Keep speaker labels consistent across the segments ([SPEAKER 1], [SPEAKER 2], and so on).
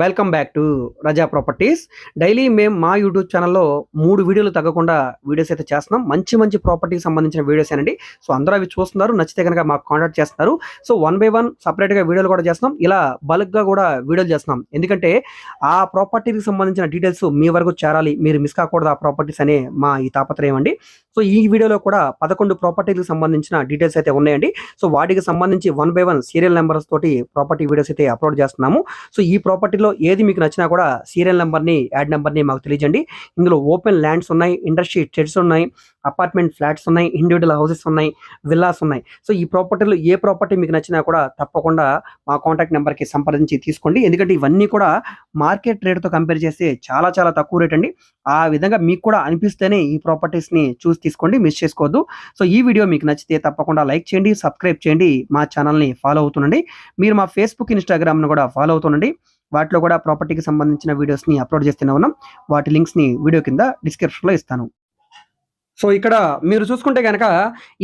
[SPEAKER 1] Welcome back to Raza properties. Daily మేము మా YouTube ఛానల్లో మూడు వీడియోలు తగ్గకుండా వీడియోస్ అయితే చేస్తున్నాం. మంచి మంచి ప్రాపర్టీకి సంబంధించిన వీడియోస్ అండి సో అందరూ అవి చూస్తున్నారు. నచ్చితే కనుక మాకు కాంటాక్ట్ చేస్తున్నారు. సో వన్ బై వన్ సపరేట్గా వీడియోలు కూడా చేస్తున్నాం. ఇలా బల్క్గా కూడా వీడియోలు చేస్తున్నాం. ఎందుకంటే ఆ ప్రాపర్టీకి సంబంధించిన డీటెయిల్స్ మీ వరకు చేరాలి. మీరు మిస్ కాకూడదు ఆ ప్రాపర్టీస్ అనే మా ఈ తాపత్రయం అండి. సో ఈ వీడియోలో కూడా పదకొండు ప్రాపర్టీలకు సంబంధించిన డీటెయిల్స్ అయితే ఉన్నాయండి. సో వాటికి సంబంధించి one by one serial numbers తోటి ప్రాపర్టీ వీడియోస్ అయితే అప్లోడ్ చేస్తున్నాము. సో ఈ ప్రాపర్టీలో ఏది మీకు నచ్చినా కూడా సీరియల్ నెంబర్ని యాడ్ నెంబర్ని మాకు తెలియజండి ఇందులో ఓపెన్ ల్యాండ్స్ ఉన్నాయి ఇండస్ట్రీ షెడ్స్ ఉన్నాయి అపార్ట్మెంట్ ఫ్లాట్స్ ఉన్నాయి ఇండివిజువల్ హౌసెస్ ఉన్నాయి విల్లాస్ ఉన్నాయి. సో ఈ ప్రాపర్టీలో ఏ ప్రాపర్టీ మీకు నచ్చినా కూడా తప్పకుండా మా కాంటాక్ట్ నెంబర్కి సంప్రదించి తీసుకోండి. ఎందుకంటే ఇవన్నీ కూడా మార్కెట్ రేట్తో కంపేర్ చేస్తే చాలా చాలా తక్కువ రేట్ అండి. ఆ విధంగా మీకు కూడా అనిపిస్తేనే ఈ ప్రాపర్టీస్ని చూసి తీసుకోండి మిస్ చేసుకోవద్దు. సో ఈ వీడియో మీకు నచ్చితే తప్పకుండా లైక్ చేయండి సబ్స్క్రైబ్ చేయండి మా ఛానల్ని ఫాలో అవుతుండండి. మీరు మా ఫేస్బుక్ ఇన్స్టాగ్రామ్ను కూడా ఫాలో అవుతుండండి. వాటిలో కూడా ప్రాపర్టీకి సంబంధించిన వీడియోస్ని అప్లోడ్ చేస్తూనే ఉన్నాం. వాటి లింక్స్ని వీడియో కింద డిస్క్రిప్షన్లో ఇస్తాను. సో ఇక్కడ మీరు చూసుకుంటే కనుక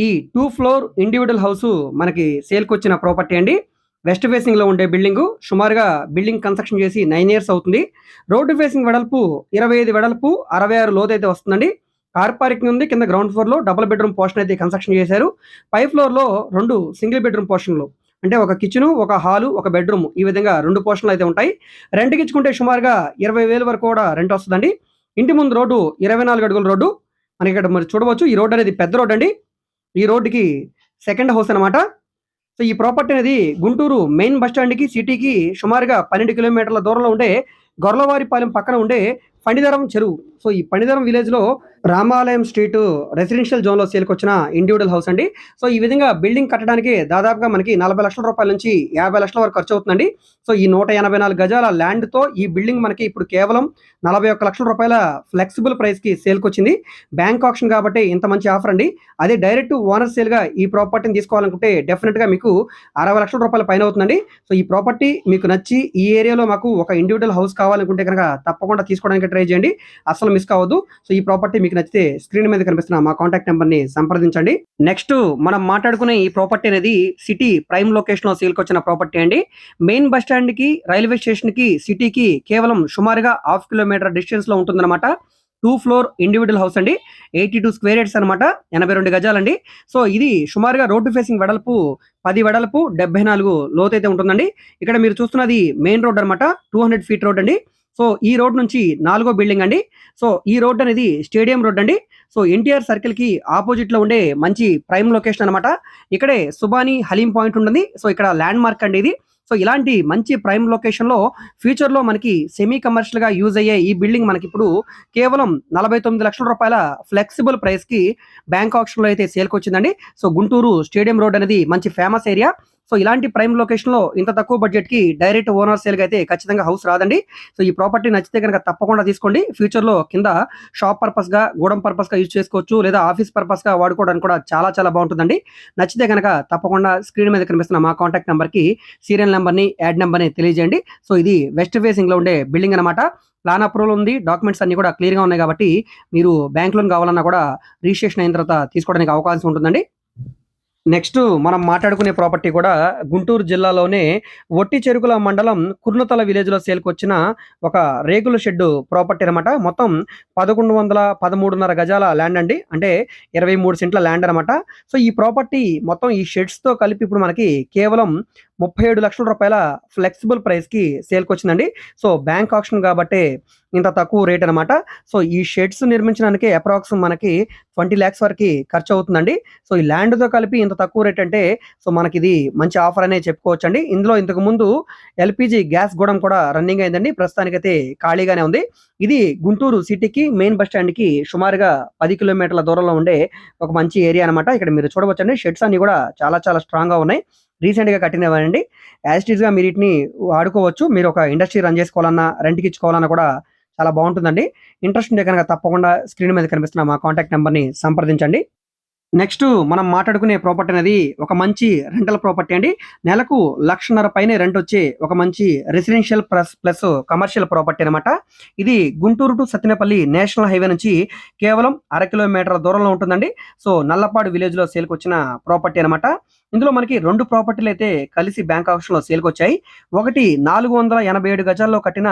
[SPEAKER 1] ఈ టూ ఫ్లోర్ ఇండివిజువల్ హౌస్ మనకి సేల్కి వచ్చిన ప్రాపర్టీ అండి. వెస్ట్ ఫేసింగ్లో ఉండే బిల్డింగ్ సుమారుగా బిల్డింగ్ కన్స్ట్రక్షన్ చేసి నైన్ ఇయర్స్ అవుతుంది. రోడ్డు ఫేసింగ్ వెడల్పు ఇరవై ఐదు వెడల్పు అరవై ఆరు లోతు అయితే వస్తుందండి. కార్ పార్కింగ్ ఉంది కింద గ్రౌండ్ ఫ్లోర్లో డబుల్ బెడ్రూమ్ పోర్షన్ అయితే కన్స్ట్రక్షన్ చేశారు. పై ఫ్లోర్లో రెండు సింగిల్ బెడ్రూమ్ పోర్షన్లు అంటే ఒక కిచెను ఒక హాలు ఒక బెడ్రూమ్ ఈ విధంగా రెండు పోర్షన్లు అయితే ఉంటాయి. రెంట్కి ఇచ్చుకుంటే సుమారుగా ఇరవై వేలు వరకు కూడా రెంట్ వస్తుందండి. ఇంటి ముందు రోడ్డు ఇరవై నాలుగు అడుగుల రోడ్డు. మనకి ఇక్కడ మరి చూడవచ్చు ఈ రోడ్ అనేది పెద్ద రోడ్ అండి ఈ రోడ్డుకి సెకండ్ హౌస్ అనమాట సో ఈ ప్రాపర్టీ అనేది గుంటూరు మెయిన్ బస్ స్టాండ్కి సిటీకి సుమారుగా పన్నెండు కిలోమీటర్ల దూరంలో ఉండే గొర్లవారిపాలెం పక్కన ఉండే పండిదరం చెరువు. సో ఈ పండిదరం విలేజ్లో రామాలయం స్ట్రీట్ రెసిడెన్షియల్ జోన్లో సేల్కి వచ్చిన ఇండివిజువల్ హౌస్ అండి. సో ఈ విధంగా బిల్డింగ్ కట్టడానికి దాదాపుగా మనకి నలభై లక్షల రూపాయల నుంచి యాభై లక్షల వరకు ఖర్చు అవుతుందండి. సో ఈ నూట ఎనభై నాలుగు గజాల ల్యాండ్తో ఈ బిల్డింగ్ మనకి ఇప్పుడు కేవలం నలభై ఒక్క లక్షల రూపాయల ఫ్లెక్సిబుల్ ప్రైస్కి సేల్కి వచ్చింది బ్యాంక్ ఆప్షన్ కాబట్టి ఇంత మంచి ఆఫర్ అండి. అదే డైరెక్ట్ ఓనర్ సేల్గా ఈ ప్రాపర్టీని తీసుకోవాలనుకుంటే డెఫినెట్గా మీకు అరవై లక్షల రూపాయల పైన అవుతుందండి. సో ఈ ప్రాపర్టీ మీకు నచ్చి ఈ ఏరియాలో మాకు ఒక ఇండివిజువల్ హౌస్ కావాలనుకుంటే కనుక తప్పకుండా తీసుకోవడానికి ట్రై చేయండి. అసలు మిస్ కావద్దు. సో ఈ ప్రాపర్టీ మీకు నచ్చితే స్క్రీన్ మీద కనిపిస్తున్న మా కాంటాక్ట్ నెంబర్ని సంప్రదించండి. నెక్స్ట్ మనం మాట్లాడుకునే ఈ ప్రాపర్టీ అనేది సిటీ ప్రైమ్ లొకేషన్లో సేల్కి వచ్చిన ప్రాపర్టీ అండి. మెయిన్ బస్ స్టాండ్కి రైల్వే స్టేషన్కి సిటీకి కేవలం సుమారుగా హాఫ్ కిలోమీటర్ డిస్టెన్స్లో ఉంటుందన్నమాట. టూ ఫ్లోర్ ఇండివిజువల్ హౌస్ అండి. ఎయిటీ టూ స్క్వేర్ యార్డ్స్ అనమాట ఎనభై రెండు గజాలండి. సో ఇది సుమారుగా రోడ్డు ఫేసింగ్ వెడల్పు పది వెడల్పు డెబ్బై నాలుగు లోతు అయితే ఉంటుందండి. ఇక్కడ మీరు చూస్తున్నది మెయిన్ రోడ్ అనమాట టూ హండ్రెడ్ ఫీట్ రోడ్ అండి. సో ఈ రోడ్ నుంచి నాలుగో బిల్డింగ్ అండి. సో ఈ రోడ్ అనేది స్టేడియం రోడ్ అండి. సో ఎన్టీఆర్ సర్కిల్కి ఆపోజిట్లో ఉండే మంచి ప్రైమ్ లొకేషన్ అనమాట ఇక్కడే సుబాని హలీం పాయింట్ ఉంటుంది. సో ఇక్కడ ల్యాండ్ మార్క్ అండి ఇది. సో ఇలాంటి మంచి ప్రైమ్ లొకేషన్లో ఫ్యూచర్లో మనకి సెమీ కమర్షియల్గా యూజ్ అయ్యే ఈ బిల్డింగ్ మనకి ఇప్పుడు కేవలం నలభై తొమ్మిది లక్షల రూపాయల ఫ్లెక్సిబుల్ ప్రైస్కి బ్యాంక్ ఆప్షన్లో అయితే సేల్కి వచ్చిందండి. సో గుంటూరు స్టేడియం రోడ్ అనేది మంచి ఫేమస్ ఏరియా సో ఇలాంటి ప్రైమ్ లొకేషన్లో ఇంత తక్కువ బడ్జెట్కి డైరెక్ట్ ఓనర్ సేల్ అయితే ఖచ్చితంగా హౌస్ రాదండి. సో ఈ ప్రాపర్టీ నచ్చితే కనుక తప్పకుండా తీసుకోండి. ఫ్యూచర్లో కింద షాప్ పర్పస్గా గూడెం పర్పస్గా యూజ్ చేసుకోవచ్చు. లేదా ఆఫీస్ పర్పస్గా వాడుకోవడానికి కూడా చాలా చాలా బాగుంటుందండి. నచ్చితే కనుక తప్పకుండా స్క్రీన్ మీద కనిపిస్తున్న మా కాంటాక్ట్ నెంబర్కి సీరియల్ నెంబర్ని యాడ్ నెంబర్ని తెలియజేయండి. సో ఇది వెస్ట్ ఫేసింగ్లో ఉండే బిల్డింగ్ అనమాట ప్లాన్ అప్రూవల్ ఉంది. డాక్యుమెంట్స్ అన్ని కూడా క్లియర్గా ఉన్నాయి కాబట్టి మీరు బ్యాంక్ లోన్ కావాలన్నా కూడా రిజిస్ట్రేషన్ అయిన తర్వాత తీసుకోవడానికి అవకాశం ఉంటుందండి. నెక్స్ట్ మనం మాట్లాడుకునే ప్రాపర్టీ కూడా గుంటూరు జిల్లాలోనే ఒట్టి చెరుకుల మండలం కుర్నతల విలేజ్లో సేల్కొచ్చిన సేల్కి వచ్చిన ఒక రేకుల షెడ్ ప్రాపర్టీ అనమాట మొత్తం పదకొండు వందల పదమూడున్నర గజాల ల్యాండ్ అండి. అంటే ఇరవై మూడు సెంట్ల ల్యాండ్ అనమాట సో ఈ ప్రాపర్టీ మొత్తం ఈ షెడ్స్తో కలిపి ఇప్పుడు మనకి కేవలం ముప్పై ఏడు లక్షల రూపాయల ఫ్లెక్సిబుల్ ప్రైస్కి సేల్కొచ్చిందండి. సేల్కి వచ్చిందండి సో బ్యాంక్ ఆప్షన్ కాబట్టి ఇంత తక్కువ రేట్ అనమాట సో ఈ షెడ్స్ నిర్మించడానికి అప్రాక్స్ మనకి ట్వంటీ ల్యాక్స్ వరకు ఖర్చు అవుతుందండి సో ఈ ల్యాండ్తో కలిపి ఇంత తక్కువ రేట్ అంటే సో మనకి ఇది మంచి ఆఫర్ అనే చెప్పుకోవచ్చు అండి ఇందులో ఇంతకు ముందు ఎల్పిజి గ్యాస్ గూడం కూడా రన్నింగ్ అయిందండి. ప్రస్తుతానికైతే ఖాళీగానే ఉంది. ఇది గుంటూరు సిటీకి మెయిన్ బస్ స్టాండ్కి సుమారుగా పది కిలోమీటర్ల దూరంలో ఉండే ఒక మంచి ఏరియా అనమాట ఇక్కడ మీరు చూడవచ్చండి. షెడ్స్ అన్ని కూడా చాలా చాలా స్ట్రాంగ్గా ఉన్నాయి. రీసెంట్గా కట్టినవండి యాజ్గా మీరు వీటిని వాడుకోవచ్చు. మీరు ఒక ఇండస్ట్రీ రన్ చేసుకోవాలన్నా రెంట్కి ఇచ్చుకోవాలన్నా కూడా చాలా బాగుంటుందండి. ఇంట్రెస్ట్ ఉంటే కనుక తప్పకుండా స్క్రీన్ మీద కనిపిస్తున్న మా కాంటాక్ట్ నెంబర్ని సంప్రదించండి. నెక్స్ట్ మనం మాట్లాడుకునే ప్రాపర్టీ అనేది ఒక మంచి రెంటల్ ప్రాపర్టీ అండి. నెలకు లక్షన్నర పైనే రెంట్ వచ్చే ఒక మంచి residential plus plus commercial property అనమాట ఇది Guntur to Sattenapalli national highway నుంచి కేవలం అర కిలోమీటర్ల దూరంలో ఉంటుందండి. సో నల్లపాడు విలేజ్లో సేల్కి వచ్చిన ప్రాపర్టీ అనమాట ఇందులో మనకి రెండు ప్రాపర్టీలు అయితే కలిసి బ్యాంక్ ఆప్షన్లో సేల్కి వచ్చాయి. ఒకటి నాలుగు వందల ఎనభై ఏడు గజాల్లో కట్టిన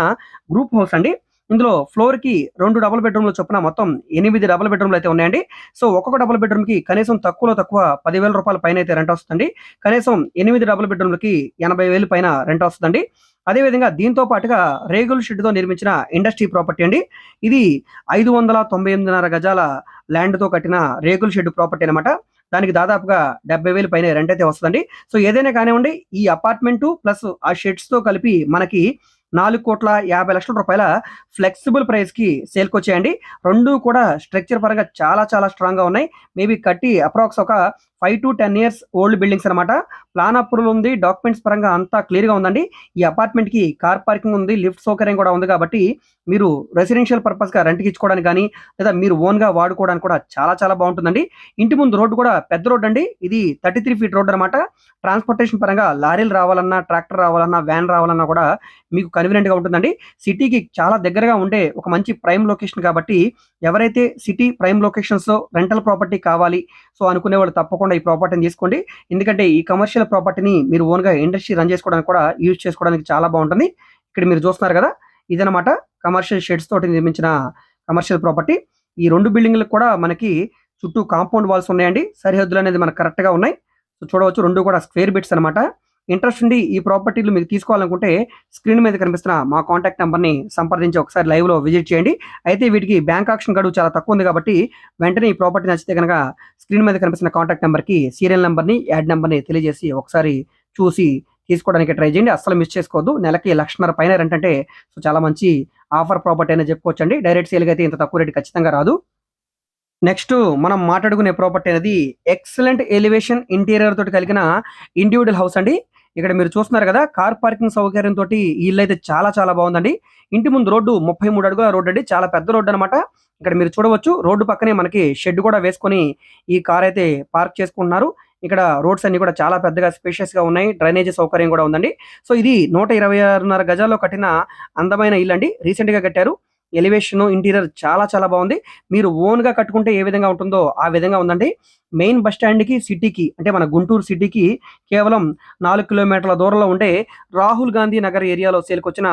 [SPEAKER 1] గ్రూప్ హౌస్ అండి. ఇందులో ఫ్లోర్కి రెండు డబుల్ బెడ్రూమ్లు చొప్పున మొత్తం ఎనిమిది డబుల్ బెడ్రూమ్లు అయితే ఉన్నాయండి. సో ఒక్కొక్క డబుల్ బెడ్రూమ్కి కనీసం తక్కువలో తక్కువ పదివేల రూపాయల పైన అయితే రెంట్ వస్తుందండి. కనీసం ఎనిమిది డబుల్ బెడ్రూమ్లకి ఎనభై వేలు పైన రెంట్ వస్తుందండి. అదేవిధంగా దీంతో పాటుగా రేగుల్ షెడ్తో నిర్మించిన ఇండస్ట్రీ ప్రాపర్టీ అండి. ఇది ఐదు వందల తొంభై ఎనిమిదిన్నర గజాల ల్యాండ్తో కట్టిన రేగుల్ షెడ్ ప్రాపర్టీ అనమాట దానికి దాదాపుగా డెబ్బై వేలు పైన రెంట్ అయితే వస్తుందండి. సో ఏదైనా కానివ్వండి ఈ అపార్ట్మెంటు ప్లస్ ఆ షెడ్స్తో కలిపి మనకి నాలుగు కోట్ల యాభై లక్షల రూపాయల ఫ్లెక్సిబుల్ ప్రైస్కి సేల్కి వచ్చాయండి. రెండు కూడా స్ట్రక్చర్ పరంగా చాలా చాలా స్ట్రాంగ్గా ఉన్నాయి. మేబీ కట్టి అప్రాక్స్ ఒక five to ten years old buildings అనమాట ప్లాన్ అప్రూవల్ ఉంది డాక్యుమెంట్స్ పరంగా అంతా క్లియర్గా ఉందండి. ఈ అపార్ట్మెంట్కి కార్ పార్కింగ్ ఉంది లిఫ్ట్ సౌకర్యం కూడా ఉంది కాబట్టి మీరు రెసిడెన్షియల్ పర్పస్గా రెంట్కి ఇచ్చుకోవడానికి కానీ లేదా మీరు ఓన్గా వాడుకోవడానికి కూడా చాలా చాలా బాగుంటుందండి. ఇంటి ముందు రోడ్డు కూడా పెద్ద రోడ్ అండి. ఇది థర్టీ త్రీ ఫీట్ రోడ్ అనమాట ట్రాన్స్పోర్టేషన్ పరంగా లారీలు రావాలన్నా ట్రాక్టర్ రావాలన్నా వ్యాన్ రావాలన్నా కూడా మీకు కన్వీనియంట్గా ఉంటుందండి. సిటీకి చాలా దగ్గరగా ఉండే ఒక మంచి ప్రైమ్ లొకేషన్ కాబట్టి ఎవరైతే సిటీ ప్రైమ్ లొకేషన్స్లో రెంటల్ ప్రాపర్టీ కావాలి సో అనుకునే వాళ్ళు తప్పకుండా ఈ ప్రాపర్టీని తీసుకోండి. ఎందుకంటే ఈ కమర్షియల్ ప్రాపర్టీని మీరు ఓన్గా ఇండస్ట్రీ రన్ చేసుకోవడానికి కూడా యూజ్ చేసుకోవడానికి చాలా బాగుంటుంది. ఇక్కడ మీరు చూస్తున్నారు కదా ఇదనమాట కమర్షియల్ షెడ్స్ తోటి నిర్మించిన కమర్షియల్ ప్రాపర్టీ ఈ రెండు బిల్డింగ్లకు కూడా మనకి చుట్టూ కాంపౌండ్ వాల్స్ ఉన్నాయండి. సరిహద్దులు అనేది మనకు కరెక్ట్గా ఉన్నాయి. సో చూడవచ్చు రెండు కూడా స్క్వేర్ బిట్స్ అనమాట ఇంట్రెస్ట్ ఉండి ఈ ప్రాపర్టీలు మీకు తీసుకోవాలనుకుంటే స్క్రీన్ మీద కనిపిస్తున్న మా కాంటాక్ట్ నెంబర్ని సంప్రదించి ఒకసారి లైవ్లో విజిట్ చేయండి. అయితే వీటికి బ్యాంక్ ఆక్షన్ గడువు చాలా తక్కువ ఉంది కాబట్టి వెంటనే ఈ ప్రాపర్టీ నచ్చితే కనుక స్క్రీన్ మీద కనిపిస్తున్న కాంటాక్ట్ నెంబర్కి సీరియల్ నెంబర్ని యాడ్ నెంబర్ని తెలియజేసి ఒకసారి చూసి తీసుకోవడానికి ట్రై చేయండి. అస్సలు మిస్ చేసుకోవద్దు. నెలకి లక్షన్నర పైన రెంట్ అంటే సో చాలా మంచి ఆఫర్ ప్రాపర్టీ అయినా చెప్పుకోవచ్చండి. డైరెక్ట్ సేల్గా అయితే ఇంత తక్కువ రేటు ఖచ్చితంగా రాదు. నెక్స్ట్ మనం మాట్లాడుకునే ప్రాపర్టీ అనేది ఎక్సలెంట్ ఎలివేషన్ ఇంటీరియర్ తోటి కలిగిన ఇండివిజువల్ హౌస్ అండి. ఇక్కడ మీరు చూస్తున్నారు కదా కార్ పార్కింగ్ సౌకర్యం తోటి ఈ ఇల్లు అయితే చాలా చాలా బాగుందండి. ఇంటి ముందు రోడ్డు ముప్పై మూడు అడుగుల రోడ్డు అండి. చాలా పెద్ద రోడ్డు అనమాట ఇక్కడ మీరు చూడవచ్చు రోడ్డు పక్కనే మనకి షెడ్ కూడా వేసుకొని ఈ కార్ అయితే పార్క్ చేసుకుంటున్నారు. ఇక్కడ రోడ్స్ అన్ని కూడా చాలా పెద్దగా స్పేషియస్గా ఉన్నాయి. డ్రైనేజీ సౌకర్యం కూడా ఉందండి. సో ఇది నూట ఇరవై ఆరున్నర గజాల్లో కట్టిన అందమైన ఇల్లు అండి. రీసెంట్గా కట్టారు. ఎలివేషన్ ఇంటీరియర్ చాలా చాలా బాగుంది. మీరు ఓన్గా కట్టుకుంటే ఏ విధంగా ఉంటుందో ఆ విధంగా ఉందండి. మెయిన్ బస్ స్టాండ్కి సిటీకి అంటే మన గుంటూరు సిటీకి కేవలం నాలుగు కిలోమీటర్ల దూరంలో ఉండే రాహుల్ గాంధీ నగర్ ఏరియాలో సేల్కొచ్చిన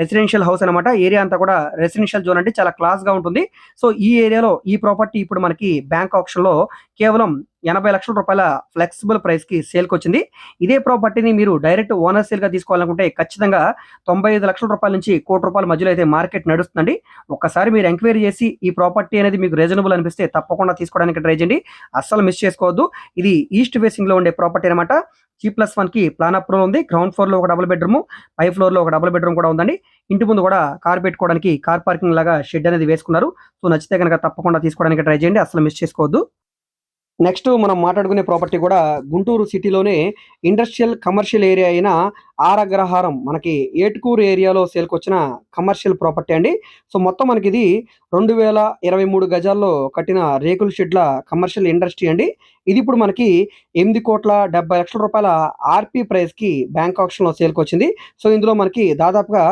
[SPEAKER 1] రెసిడెన్షియల్ హౌస్ అనమాట ఏరియా అంతా కూడా రెసిడెన్షియల్ జోన్ అంటే చాలా క్లాస్గా ఉంటుంది. సో ఈ ఏరియాలో ఈ ప్రాపర్టీ ఇప్పుడు మనకి బ్యాంక్ ఆప్షన్లో కేవలం ఎనభై లక్షల రూపాయల ఫ్లెక్సిబుల్ ప్రైస్కి సేల్కి వచ్చింది ఇదే ప్రాపర్టీని మీరు డైరెక్ట్ ఓనర్ సేల్గా తీసుకోవాలనుకుంటే ఖచ్చితంగా తొంభై ఐదు లక్షల రూపాయల నుంచి కోటి రూపాయల మధ్యలో అయితే మార్కెట్ నడుస్తుందండి. ఒక్కసారి మీరు ఎంక్వైరీ చేసి ఈ ప్రాపర్టీ అనేది మీకు రీజనబుల్ అనిపిస్తే తప్పకుండా తీసుకోవడానికి ట్రై చేయండి. అస్సలు మిస్ చేసుకోవద్దు. ఇది ఈస్ట్ ఫేసింగ్లో ఉండే ప్రాపర్టీ అనమాట జీ ప్లస్ వన్కి ప్లాన్ అప్రూవల్ ఉంది. గ్రౌండ్ ఫ్లోర్లో ఒక డబుల్ బెడ్రూమ్ పై ఫ్లోర్లో ఒక డబుల్ బెడ్రూమ్ కూడా ఉందండి. ఇంటి ముందు కూడా కార్ పెట్టుకోవడానికి కార్ పార్కింగ్ లాగా షెడ్ అనేది వేసుకున్నారు. సో నచ్చితే కనుక తప్పకుండా తీసుకోవడానికి ట్రై చేయండి. అసలు మిస్ చేసుకోవద్దు. నెక్స్ట్ మనం మాట్లాడుకునే ప్రాపర్టీ కూడా గుంటూరు సిటీలోనే ఇండస్ట్రియల్ కమర్షియల్ ఏరియా అయిన ఆరగ్రహారం మనకి ఏటుకూరు ఏరియాలో సేల్కి వచ్చిన కమర్షియల్ ప్రాపర్టీ అండి. సో మొత్తం మనకి ఇది రెండు వేల ఇరవై మూడు గజాల్లో కట్టిన రేకుల షెడ్ల కమర్షియల్ ఇండస్ట్రీ అండి. ఇది ఇప్పుడు మనకి ఎనిమిది కోట్ల డెబ్బై లక్షల రూపాయల ఆర్పీ ప్రైస్కి బ్యాంక్ ఆప్షన్లో సేల్కి వచ్చింది. సో ఇందులో మనకి దాదాపుగా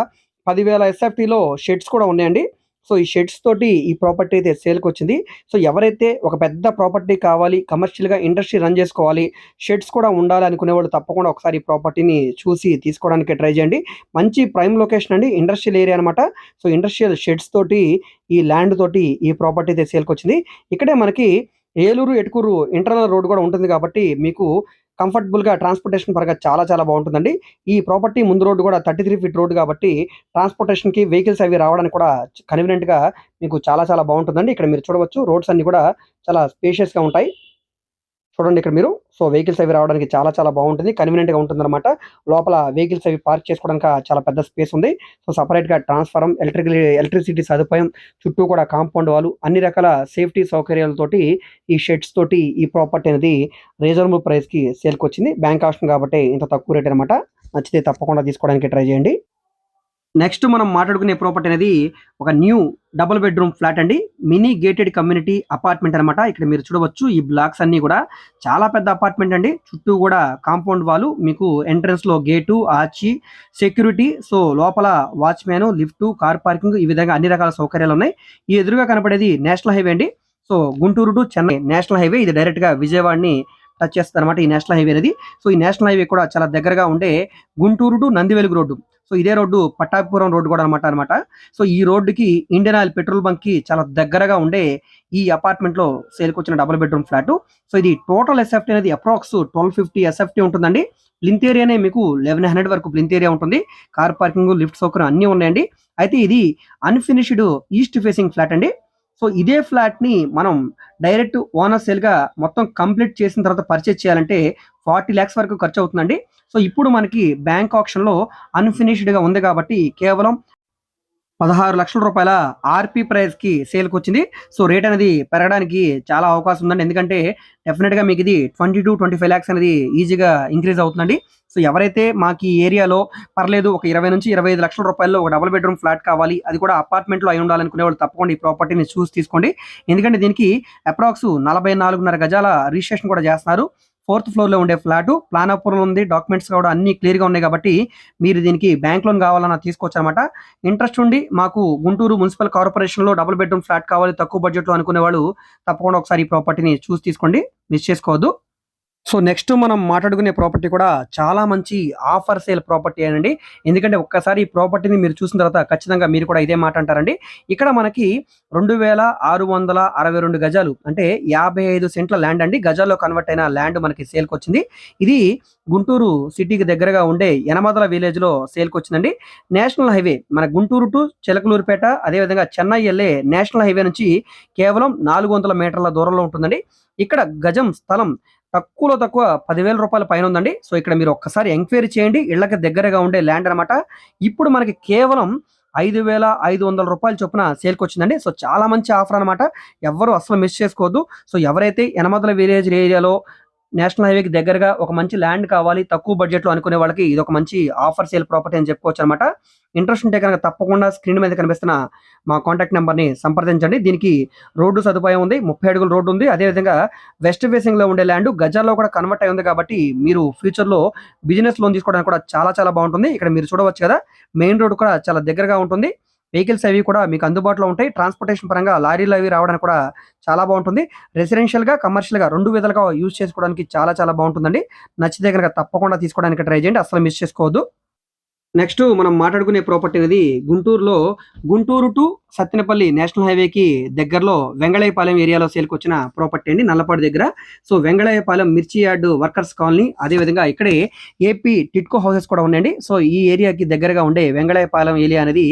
[SPEAKER 1] పదివేల ఎస్ఎఫ్టీలో షెడ్స్ కూడా ఉన్నాయండి. సో ఈ షెడ్స్ తోటి ఈ ప్రాపర్టీ అయితే సేల్కి వచ్చింది సో ఎవరైతే ఒక పెద్ద ప్రాపర్టీ కావాలి కమర్షియల్గా ఇండస్ట్రీ రన్ చేసుకోవాలి షెడ్స్ కూడా ఉండాలి అనుకునే వాళ్ళు తప్పకుండా ఒకసారి ఈ ప్రాపర్టీని చూసి తీసుకోవడానికి ట్రై చేయండి. మంచి ప్రైమ్ లొకేషన్ అండి. ఇండస్ట్రియల్ ఏరియా అనమాట సో ఇండస్ట్రియల్ షెడ్స్ తోటి ఈ ల్యాండ్ తోటి ఈ ప్రాపర్టీ అయితే సేల్కి వచ్చింది ఇక్కడే మనకి ఏలూరు ఎటుకూరు ఇంటర్నల్ రోడ్ కూడా ఉంటుంది కాబట్టి మీకు కంఫర్టబుల్గా ట్రాన్స్పోర్టేషన్ పరంగా చాలా చాలా బాగుంటుందండి. ఈ ప్రాపర్టీ ముందు రోడ్డు కూడా థర్టీ త్రీ ఫీట్ రోడ్ కాబట్టి ట్రాన్స్పోర్టేషన్కి వెహికల్స్ అవి రావడానికి కూడా కన్వీనియంట్గా మీకు చాలా చాలా బాగుంటుందండి. ఇక్కడ మీరు చూడవచ్చు రోడ్స్ అన్ని కూడా చాలా స్పేషియస్గా ఉంటాయి. చూడండి ఇక్కడ మీరు. సో వెహికల్స్ అవి రావడానికి చాలా చాలా బాగుంటుంది. కన్వీనియంట్గా ఉంటుందన్నమాట. లోపల వెహికల్స్ అవి పార్క్ చేసుకోవడానికి చాలా పెద్ద స్పేస్ ఉంది. సో సపరేట్గా ట్రాన్స్ఫారం ఎలక్ట్రిక్ ఎలక్ట్రిసిటీ సదుపాయం చుట్టూ కూడా కాంపౌండ్ వాళ్ళు అన్ని రకాల సేఫ్టీ సౌకర్యాలతోటి ఈ షెడ్స్ తోటి ఈ ప్రాపర్టీ అనేది రీజనబుల్ ప్రైస్కి సేల్కి వచ్చింది బ్యాంక్ ఆప్షన్ కాబట్టి ఇంత తక్కువ రేట్ అనమాట నచ్చితే తప్పకుండా తీసుకోవడానికి ట్రై చేయండి. నెక్స్ట్ మనం మాట్లాడుకునే ప్రాపర్టీ అనేది ఒక న్యూ డబుల్ బెడ్రూమ్ ఫ్లాట్ అండి. మినీ గేటెడ్ కమ్యూనిటీ అపార్ట్మెంట్ అన్నమాట. ఇక్కడ మీరు చూడవచ్చు ఈ బ్లాక్స్ అన్ని కూడా చాలా పెద్ద అపార్ట్మెంట్ అండి. చుట్టూ కూడా కాంపౌండ్ వాళ్ళు మీకు ఎంట్రన్స్లో గేటు ఆర్చి సెక్యూరిటీ సో లోపల వాచ్మ్యాన్ లిఫ్ట్ కార్ పార్కింగ్ ఈ విధంగా అన్ని రకాల సౌకర్యాలు ఉన్నాయి. ఈ ఎదురుగా కనపడేది నేషనల్ హైవే అండి. So Guntur to Chennai national highway. ఇది డైరెక్ట్గా విజయవాడని టచ్ చేస్తుంది అనమాట ఈ నేషనల్ హైవే అనేది. సో ఈ నేషనల్ హైవే కూడా చాలా దగ్గరగా ఉండే Guntur to Nandivelugu road. So ఇదే రోడ్డు పట్టాభిపురం రోడ్డు కూడా అనమాట అనమాట సో ఈ రోడ్డుకి ఇండియన్ ఆయిల్ పెట్రోల్ బంక్కి చాలా దగ్గరగా ఉండే ఈ అపార్ట్మెంట్లో సేల్కి వచ్చిన డబుల్ బెడ్రూమ్ ఫ్లాట్. సో ఇది టోటల్ ఎస్ఎఫ్టీ అనేది అప్రాక్స్ ట్వెల్వ్ ఫిఫ్టీ ఎస్ఎఫ్టీ ఉంటుందండి. ప్లింత్ ఏరియానే మీకు లెవెన్ హండ్రెడ్ వరకు ప్లింత్ ఏరియా ఉంటుంది. కార్ పార్కింగ్ లిఫ్ట్ సౌకర్యం అన్నీ ఉన్నాయండి. అయితే ఇది అన్ఫినిష్డ్ ఈస్ట్ ఫేసింగ్ ఫ్లాట్ అండి. సో ఇదే ఫ్లాట్ని మనం డైరెక్ట్ ఓనర్ సేల్గా మొత్తం కంప్లీట్ చేసిన తర్వాత పర్చేజ్ చేయాలంటే ఫార్టీ ల్యాక్స్ వరకు ఖర్చు అవుతుందండి సో ఇప్పుడు మనకి బ్యాంక్ ఆప్షన్లో ఉంది కాబట్టి కేవలం పదహారు లక్షల రూపాయల ఆర్పి ప్రైస్కి సేల్కి వచ్చింది సో రేట్ అనేది పెరగడానికి చాలా అవకాశం ఉందండి. ఎందుకంటే డెఫినెట్గా మీకు ఇది twenty two twenty five lakhs అనేది ఈజీగా ఇంక్రీజ్ అవుతుందండి. సో ఎవరైతే మాకు ఈ ఏరియాలో పర్లేదు ఒక ఇరవై నుంచి ఇరవై ఐదు లక్షల రూపాయల్లో ఒక డబుల్ బెడ్రూమ్ ఫ్లాట్ కావాలి అది కూడా అపార్ట్మెంట్లో అయి ఉండాలనుకునే వాళ్ళు తప్పకుండా ఈ ప్రాపర్టీని చూసి తీసుకోండి. ఎందుకంటే దీనికి అప్రాక్స్ నలభై నాలుగున్నర గజాల రిజిస్ట్రేషన్ కూడా చేస్తున్నారు. ఫోర్త్ ఫ్లోర్లో ఉండే ఫ్లాట్ ప్లాన్ అప్రూవల్ ఉంది. డాక్యుమెంట్స్ కూడా అన్ని క్లియర్గా ఉన్నాయి కాబట్టి మీరు దీనికి బ్యాంక్ లోన్ కావాలన్నా తీసుకోవచ్చు అనమాట ఇంట్రెస్ట్ ఉండి మాకు గుంటూరు మున్సిపల్ కార్పొరేషన్లో డబుల్ బెడ్రూమ్ ఫ్లాట్ కావాలి తక్కువ బడ్జెట్లో అనుకునే వాళ్ళు తప్పకుండా ఒకసారి ఈ ప్రాపర్టీని చూసి తీసుకోండి. మిస్ చేసుకోవద్దు. సో నెక్స్ట్ మనం మాట్లాడుకునే ప్రాపర్టీ కూడా చాలా మంచి ఆఫర్ సేల్ ప్రాపర్టీ అండి ఎందుకంటే ఒక్కసారి ఈ ప్రాపర్టీని మీరు చూసిన తర్వాత ఖచ్చితంగా మీరు కూడా ఇదే మాట అంటారండి. ఇక్కడ మనకి రెండు వేల ఆరు వందల అరవై రెండు గజాలు అంటే యాభై ఐదు సెంట్ల ల్యాండ్ అండి. గజాల్లో కన్వర్ట్ అయిన ల్యాండ్ మనకి సేల్కి వచ్చింది. ఇది గుంటూరు సిటీకి దగ్గరగా ఉండే యనమదల విలేజ్లో సేల్కి వచ్చిందండి. నేషనల్ హైవే మన గుంటూరు టు చిలకలూరుపేట అదేవిధంగా చెన్నై వెళ్ళే నేషనల్ హైవే నుంచి కేవలం నాలుగు వందల మీటర్ల దూరంలో ఉంటుందండి. ఇక్కడ గజం స్థలం తక్కువలో తక్కువ పదివేల రూపాయల పైన ఉందండి. సో ఇక్కడ మీరు ఒక్కసారి ఎంక్వైరీ చేయండి. ఇళ్ళకి దగ్గరగా ఉండే ల్యాండ్ అనమాట ఇప్పుడు మనకి కేవలం ఐదు వేల ఐదు వందల రూపాయల చొప్పున సేల్కి వచ్చిందండి. సో చాలా మంచి ఆఫర్ అనమాట ఎవరు అసలు మిస్ చేసుకోవద్దు. సో ఎవరైతే యనమదల విలేజ్ ఏరియాలో నేషనల్ హైవేకి దగ్గరగా ఒక మంచి ల్యాండ్ కావాలి తక్కువ బడ్జెట్లో అనుకునే వాళ్ళకి ఇది ఒక మంచి ఆఫర్ సేల్ ప్రాపర్టీ అని చెప్పుకోవచ్చు అనమాట ఇంట్రెస్ట్ ఉంటే కనుక తప్పకుండా స్క్రీన్ మీద కనిపిస్తున్న మా కాంటాక్ట్ నెంబర్ని సంప్రదించండి. దీనికి రోడ్డు సదుపాయం ఉంది ముప్పై అడుగుల రోడ్డు ఉంది. అదేవిధంగా వెస్ట్ ఫేసింగ్లో ఉండే ల్యాండ్ గజాల్లో కూడా కన్వర్ట్ అయి ఉంది కాబట్టి మీరు ఫ్యూచర్లో బిజినెస్ లోన్ తీసుకోవడానికి కూడా చాలా చాలా బాగుంటుంది. ఇక్కడ మీరు చూడవచ్చు కదా మెయిన్ రోడ్ కూడా చాలా దగ్గరగా ఉంటుంది. వెహికల్స్ అవి కూడా మీకు అందుబాటులో ఉంటాయి. ట్రాన్స్పోర్టేషన్ పరంగా లారీలు అవి రావడానికి కూడా చాలా బాగుంటుంది. రెసిడెన్షియల్గా కమర్షియల్గా రెండు విధాలుగా యూజ్ చేసుకోవడానికి చాలా చాలా బాగుంటుందండి. నచ్చితే కనుక తప్పకుండా తీసుకోవడానికి ట్రై చేయండి. అసలు మిస్ చేసుకోవద్దు. నెక్స్ట్ మనం మాట్లాడుకునే ప్రాపర్టీ అనేది గుంటూరులో గుంటూరు టు సత్తెనపల్లి నేషనల్ హైవేకి దగ్గరలో వెంగళయ్యపాలెం ఏరియాలో సేల్కి వచ్చిన ప్రాపర్టీ అండి నల్లపాడు దగ్గర. సో వెంగళయ్యపాలెం మిర్చి యార్డ్ వర్కర్స్ కాలనీ అదేవిధంగా ఇక్కడే ఏపీ టిట్కో హౌసెస్ కూడా ఉన్నాయండి. సో ఈ ఏరియాకి దగ్గరగా ఉండే వెంగళయ్యపాలెం ఏరియా అనేది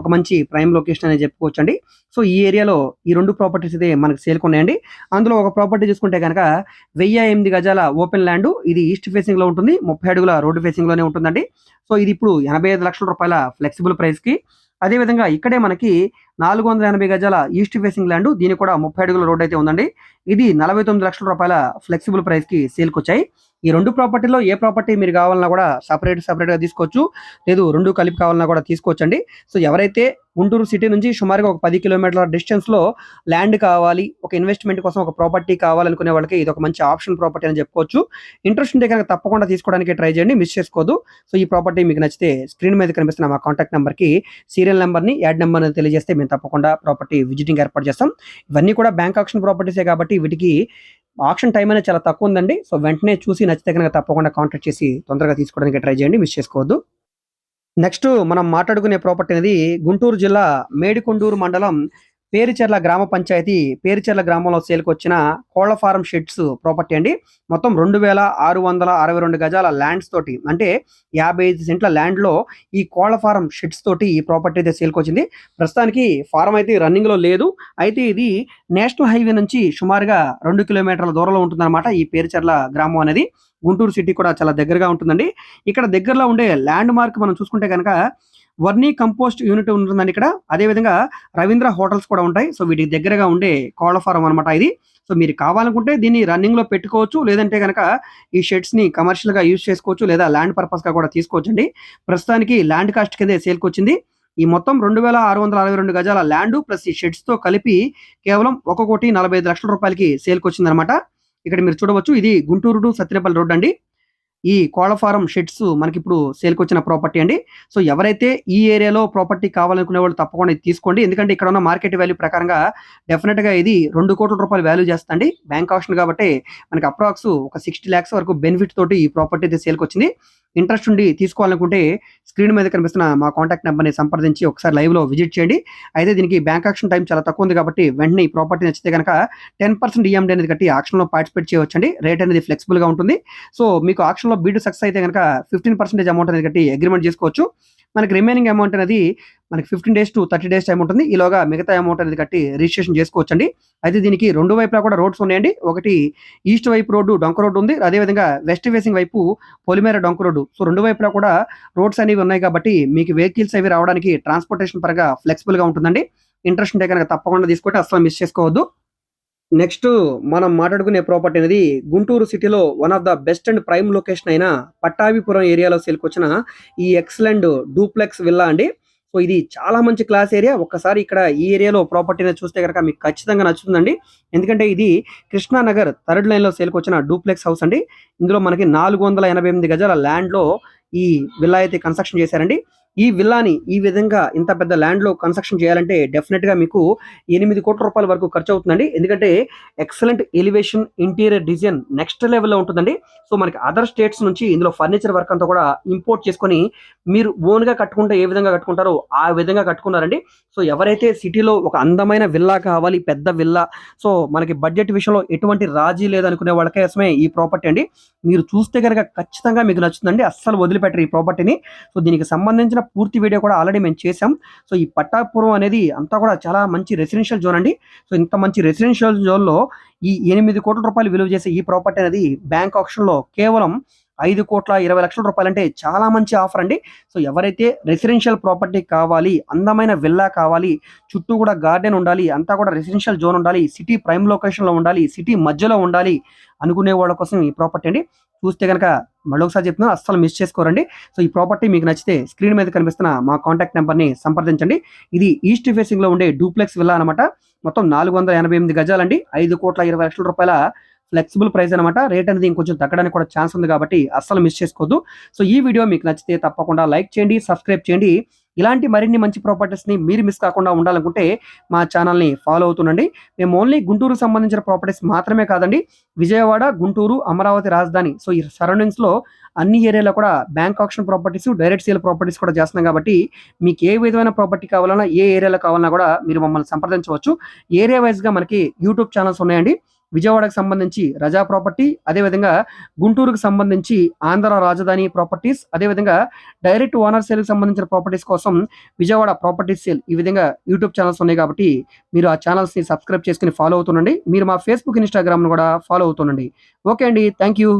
[SPEAKER 1] ఒక మంచి ప్రైమ్ లొకేషన్ అని చెప్పుకోవచ్చు అండి సో ఈ ఏరియాలో ఈ రెండు ప్రాపర్టీస్ అయితే మనకు సేల్కి ఉన్నాయండి అందులో ఒక ప్రాపర్టీ చూసుకుంటే కనుక వెయ్యి ఎనిమిది గజాల ఓపెన్ ల్యాండ్ ఇది ఈస్ట్ ఫేసింగ్లో ఉంటుంది ముప్పై అడుగుల రోడ్డు ఫేసింగ్లోనే ఉంటుందండి. సో ఇది ఇప్పుడు ఎనభై ఐదు లక్షల రూపాయల ఫ్లెక్సిబుల్ ప్రైస్కి. అదేవిధంగా ఇక్కడే మనకి నాలుగు వందల ఎనభై గజాల ఈస్ట్ ఫేసింగ్ ల్యాండ్ దీని కూడా ముప్పై అడుగుల రోడ్ అయితే ఉందండి. ఇది నలభై తొమ్మిది లక్షల రూపాయల ఫ్లెక్సిబుల్ ప్రైస్కి సేల్కి వచ్చాయి ఈ రెండు ప్రాపర్టీలో ఏ ప్రాపర్టీ మీరు కావాలన్నా కూడా సపరేట్ సపరేట్గా తీసుకోవచ్చు. లేదు రెండు కలిపి కావాలన్నా కూడా తీసుకోవచ్చండి. సో ఎవరైతే గుంటూరు సిటీ నుంచి సుమారుగా ఒక పది కిలోమీటర్ల డిస్టెన్స్లో ల్యాండ్ కావాలి ఒక ఇన్వెస్ట్మెంట్ కోసం ఒక ప్రాపర్టీ కావాలనుకునే వాళ్ళకి ఇది ఒక మంచి ఆప్షన్ ప్రాపర్టీ అని చెప్పుకోవచ్చు. ఇంట్రెస్ట్ ఉంటే కనుక తప్పకుండా తీసుకోవడానికి ట్రై చేయండి మిస్ చేసుకోదు. సో ఈ ప్రాపర్టీ మీకు నచ్చితే స్క్రీన్ మీద కనిపిస్తున్న మా కాంటాక్ట్ నెంబర్కి సీరియల్ నెంబర్ని యాడ్ నెంబర్ని తెలియజేస్తే మేము తప్పకుండా ప్రాపర్టీ విజిటింగ్ ఏర్పాటు చేస్తాం. ఇవన్నీ కూడా బ్యాంక్ ఆప్షన్ ప్రాపర్టీసే కాబట్టి వీటికి ఆప్షన్ టైం అనేది చాలా తక్కువ ఉందండి. సో వెంటనే చూసి నచ్చితే కనుక తప్పకుండా కాంటాక్ట్ చేసి తొందరగా తీసుకోవడానికి ట్రై చేయండి. మిస్ చేసుకోవద్దు. నెక్స్ట్ మనం మాట్లాడుకునే ప్రాపర్టీ అనేది గుంటూరు జిల్లా మేడికొండూరు మండలం పేరుచెర్ల గ్రామ పంచాయతీ పేరుచెర్ల గ్రామంలో సేల్కి వచ్చిన కోళ్ళ ఫారం షెడ్స్ ప్రాపర్టీ అండి. మొత్తం రెండు వేల ఆరు వందల అరవై రెండు గజాల ల్యాండ్స్ తోటి అంటే యాభై ఐదు సెంట్ల ల్యాండ్లో ఈ కోళ్ళ ఫారం షెడ్స్ తోటి ఈ ప్రాపర్టీ అయితే సేల్కి వచ్చింది ప్రస్తుతానికి ఫారం అయితే రన్నింగ్లో లేదు. అయితే ఇది నేషనల్ హైవే నుంచి సుమారుగా రెండు కిలోమీటర్ల దూరంలో ఉంటుందన్నమాట ఈ పేరుచెర్ల గ్రామం అనేది. గుంటూరు సిటీ కూడా చాలా దగ్గరగా ఉంటుందండి. ఇక్కడ దగ్గరలో ఉండే ల్యాండ్ మార్క్ మనం చూసుకుంటే కనుక వర్నీ కంపోస్ట్ యూనిట్ ఉంటుందండి ఇక్కడ. అదేవిధంగా రవీంద్ర హోటల్స్ కూడా ఉంటాయి. సో వీటికి దగ్గరగా ఉండే కోళ్ళ ఫారం అనమాట ఇది. సో మీరు కావాలనుకుంటే దీన్ని రన్నింగ్లో పెట్టుకోవచ్చు. లేదంటే కనుక ఈ షెడ్స్ని కమర్షియల్గా యూజ్ చేసుకోవచ్చు. లేదా ల్యాండ్ పర్పస్గా కూడా తీసుకోవచ్చు అండి ప్రస్తుతానికి ల్యాండ్ కాస్ట్ కిందే సేల్కి వచ్చింది ఈ మొత్తం రెండు వేల ఆరు వందల అరవై రెండు గజాల ల్యాండ్ ప్లస్ ఈ షెడ్స్తో కలిపి కేవలం ఒక కోటి నలభై ఐదు లక్షల రూపాయలకి సేల్కి వచ్చిందనమాట ఇక్కడ మీరు చూడవచ్చు. ఇది గుంటూరు టు సత్యనపల్లి రోడ్ అండి. ఈ కోళ్ళ ఫారం షెడ్స్ మనకి ఇప్పుడు సేల్కి వచ్చిన ప్రాపర్టీ అండి. సో ఎవరైతే ఈ ఏరియాలో ప్రాపర్టీ కావాలనుకునే వాళ్ళు తప్పకుండా తీసుకోండి. ఎందుకంటే ఇక్కడ ఉన్న మార్కెట్ వాల్యూ ప్రకారంగా డెఫినెట్గా ఇది రెండు కోట్ల రూపాయలు వాల్యూ చేస్తుంది బ్యాంక్ ఆప్షన్ కాబట్టి మనకి అప్రాక్స్ ఒక సిక్స్టీ ల్యాక్స్ వరకు బెనిఫిట్ తోటి ఈ ప్రాపర్టీ అయితే సేల్కి వచ్చింది ఇంట్రెస్ట్ ఉండి తీసుకోవాలనుకుంటే స్క్రీన్ మీద కనిపిస్తున్న మా కాంటాక్ట్ నెంబర్ని సంప్రదించి ఒకసారి లైవ్లో విజిట్ చేయండి. అయితే దీనికి బ్యాంక్ యాక్షన్ టైం చాలా తక్కువ ఉంది కాబట్టి వెంటనే ఈ ప్రాపర్టీ నచ్చితే కనుక టెన్ పర్సెంట్ ఈఎండి అనేది కట్టి ఆక్షన్లో పార్టిసిపేట్ చేయవచ్చండి. రేట్ అనేది ఫ్లెక్సిబుల్గా ఉంటుంది. సో మీకు ఆక్షన్లో బీడ్ సక్సెస్ అయితే కనుక ఫిఫ్టీన్ పర్సెంటేజ్ అమౌంట్ అనేది కట్టి అగ్రిమెంట్ చేసుకోవచ్చు. మనకి రిమైనింగ్ అమౌంట్ అనేది మనకి fifteen days to thirty days time ఉంటుంది. ఈలోగా మిగతా అమౌంట్ అనేది కట్టి రిజిస్ట్రేషన్ చేసుకోవచ్చు అండి అయితే దీనికి రెండు వైపులా కూడా రోడ్స్ ఉన్నాయండి. ఒకటి ఈస్ట్ వైపు రోడ్డు డొంక రోడ్డు ఉంది. అదేవిధంగా వెస్ట్ ఫేసింగ్ వైపు పొలిమేర డొంక రోడ్డు. సో రెండు వైపులా కూడా రోడ్స్ అనేవి ఉన్నాయి కాబట్టి మీకు వెహికల్స్ అవి రావడానికి ట్రాన్స్పోర్టేషన్ పరంగా ఫ్లెక్సిబుల్గా ఉంటుందండి. ఇంట్రెస్ట్ ఉంటే కనుక తప్పకుండా తీసుకుంటే అసలు మిస్ చేసుకోవద్దు. నెక్స్ట్ మనం మాట్లాడుకునే ప్రాపర్టీ అనేది గుంటూరు సిటీలో one of the best and prime location అయిన పట్టాభిపురం ఏరియాలో సేల్కొచ్చిన ఈ ఎక్సలెంట్ డూప్లెక్స్ విల్లా అండి. సో ఇది చాలా మంచి క్లాస్ ఏరియా ఒక్కసారి ఇక్కడ ఈ ఏరియాలో ప్రాపర్టీని చూస్తే కనుక మీకు ఖచ్చితంగా నచ్చుతుందండి. ఎందుకంటే ఇది కృష్ణానగర్ థర్డ్ లైన్లో సేల్కి వచ్చిన డూప్లెక్స్ హౌస్ అండి. ఇందులో మనకి నాలుగు వందల ఎనభై ఎనిమిది గజాల ల్యాండ్లో ఈ విల్లా అయితే కన్స్ట్రక్షన్ చేశారండి. ఈ విల్లాని ఈ విధంగా ఇంత పెద్ద ల్యాండ్లో కన్స్ట్రక్షన్ చేయాలంటే డెఫినెట్గా మీకు ఎనిమిది కోట్ల రూపాయల వరకు ఖర్చు అవుతుందండి. ఎందుకంటే excellent elevation interior design next లెవెల్లో ఉంటుందండి. సో మనకి అదర్ స్టేట్స్ నుంచి ఇందులో ఫర్నిచర్ వర్క్ అంతా కూడా ఇంపోర్ట్ చేసుకొని మీరు ఓన్గా కట్టుకుంటే ఏ విధంగా కట్టుకుంటారో ఆ విధంగా కట్టుకున్నారండి. సో ఎవరైతే సిటీలో ఒక అందమైన విల్లా కావాలి పెద్ద విల్లా సో మనకి బడ్జెట్ విషయంలో ఎటువంటి రాజీ లేదనుకునే వాళ్ళకోసమే ఈ ప్రాపర్టీ అండి. మీరు చూస్తే కనుక ఖచ్చితంగా మీకు నచ్చుతుందండి. అస్సలు వదిలిపెట్టరు ఈ ప్రాపర్టీని. సో దీనికి సంబంధించిన పూర్తి వీడియో కూడా ఆల్రెడీ మేము చేసాం సో ఈ పట్టాపురం అనేది అంతా కూడా చాలా మంచి రెసిడెన్షియల్ జోన్ అండి. సో ఇంత మంచి రెసిడెన్షియల్ జోన్లో ఈ ఎనిమిది కోట్ల రూపాయలు విలువ చేసే ఈ ప్రాపర్టీ అనేది బ్యాంక్ ఆప్షన్లో కేవలం ఐదు కోట్ల ఇరవై లక్షల రూపాయలు అంటే చాలా మంచి ఆఫర్ అండి. సో ఎవరైతే రెసిడెన్షియల్ ప్రాపర్టీ కావాలి అందమైన విల్లా కావాలి చుట్టూ కూడా గార్డెన్ ఉండాలి అంతా కూడా రెసిడెన్షియల్ జోన్ ఉండాలి సిటీ ప్రైమ్ లొకేషన్లో ఉండాలి సిటీ మధ్యలో ఉండాలి అనుకునే వాళ్ళ కోసం ఈ ప్రాపర్టీ అండి. చూస్తే కనుక మళ్ళీ ఒకసారి చెప్తున్నా అస్సలు మిస్ చేసుకోరండి. సో ఈ ప్రాపర్టీ మీకు నచ్చితే స్క్రీన్ మీద కనిపిస్తున్న మా కాంటాక్ట్ నెంబర్ని సంప్రదించండి. ఇది ఈస్ట్ ఫేసింగ్లో ఉండే డూప్లెక్స్ విల్లా అనమాట మొత్తం నాలుగు వందల ఎనభై ఎనిమిది గజాలండి. ఐదు కోట్ల ఇరవై లక్షల రూపాయల ఫ్లెక్సిబుల్ ప్రైస్ అనమాట రేట్ అనేది ఇంకొంచెం తగ్గడానికి కూడా ఛాన్స్ ఉంది కాబట్టి అస్సలు మిస్ చేసుకోవద్దు. సో ఈ వీడియో మీకు నచ్చితే తప్పకుండా లైక్ చేయండి సబ్స్క్రైబ్ చేయండి. ఇలాంటి మరిన్ని మంచి ప్రాపర్టీస్ని మీరు మిస్ కాకుండా ఉండాలనుకుంటే మా ఛానల్ని ఫాలో అవుతుండండి మేము ఓన్లీ గుంటూరుకు సంబంధించిన ప్రాపర్టీస్ మాత్రమే కాదండి విజయవాడ గుంటూరు అమరావతి రాజధాని. సో ఈ సరౌండింగ్స్లో అన్ని ఏరియాలో కూడా bank option properties direct sale properties కూడా చేస్తున్నాం కాబట్టి మీకు ఏ విధమైన ప్రాపర్టీ కావాలన్నా ఏ ఏరియాలో కావాలన్నా కూడా మీరు మమ్మల్ని సంప్రదించవచ్చు. ఏరియా వైజ్గా మనకి యూట్యూబ్ ఛానల్స్ ఉన్నాయండి. విజయవాడకు సంబంధించి రజా ప్రాపర్టీ అదేవిధంగా గుంటూరుకు సంబంధించి ఆంధ్ర రాజధాని ప్రాపర్టీస్ అదేవిధంగా డైరెక్ట్ ఓనర్ సేల్కి సంబంధించిన ప్రాపర్టీస్ కోసం విజయవాడ ప్రాపర్టీ సేల్ ఈ విధంగా యూట్యూబ్ ఛానల్స్ ఉన్నాయి కాబట్టి మీరు ఆ ఛానల్స్ని సబ్స్క్రైబ్ చేసుకుని ఫాలో అవుతుండండి. మీరు మా ఫేస్బుక్ ఇన్స్టాగ్రామ్ను కూడా ఫాలో అవుతుండండి. ఓకే అండి. Thank you